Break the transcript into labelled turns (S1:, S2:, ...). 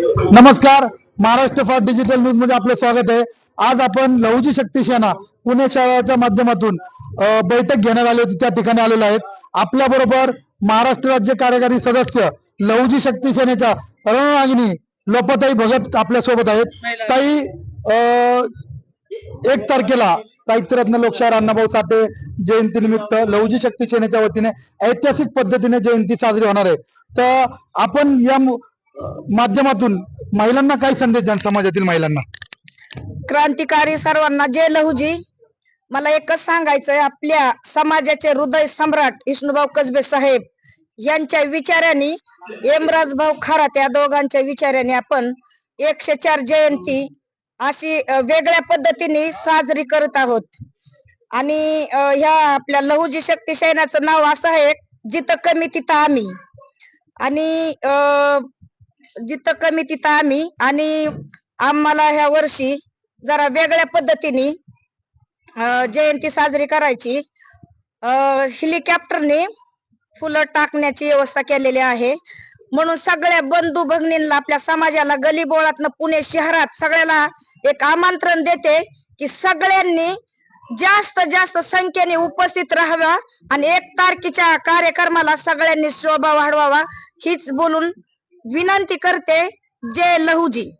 S1: नमस्कार Maharashtra fast digital न्यूजमध्ये आपलं स्वागत आहे. आज आपण लहुजी शक्ती सेना पुणे शहराच्या माध्यमातून बैठक घेण्यात आली होती त्या ठिकाणी आलेलो आहेत. आपल्या बरोबर महाराष्ट्र राज्य कार्यकारी सदस्य लहुजी शक्ती सेनेच्या रणरागिनी लोपताई भगत आपल्यासोबत आहेत. ताई एक तारखेला साहित्यरत्न लोकशाहीर अण्णाभाऊ साठे जयंतीनिमित्त लहुजी शक्ती सेनेच्या वतीने ऐतिहासिक पद्धतीने जयंती साजरी होणार आहे. तर आपण या माध्यमातून महिलांना काय संदेश द्याल समाजातील महिलांना?
S2: क्रांतिकारी सर्वांना जय लहुजी. मला एकच सांगायचंय आपल्या समाजाचे हृदय सम्राट विष्णुभाऊ कसबे साहेब यांच्या विचारांनी यमराज भाऊ खरात या दोघांच्या विचाराने आपण एकशे चार जयंती अशी वेगळ्या पद्धतीने साजरी करत आहोत. आणि ह्या आपल्या लहुजी शक्ती नाव असं आहे जिथं कमी तिथं आम्ही. आणि जिथं कमी तिथं आम्ही. आणि आम्हाला ह्या वर्षी जरा वेगळ्या पद्धतीने जयंती साजरी करायची. हेलिकॉप्टरने फुलं टाकण्याची व्यवस्था केलेली आहे. म्हणून सगळ्या बंधू भगिनींना आपल्या समाजाला गलीबोळातनं पुणे शहरात सगळ्याला एक आमंत्रण देते की सगळ्यांनी जास्त जास्त संख्येने उपस्थित राहावा. आणि एक तारखेच्या कार्यक्रमाला सगळ्यांनी शोभा वाढवावा. हीच बोलून विनंती करते जय लहूजी.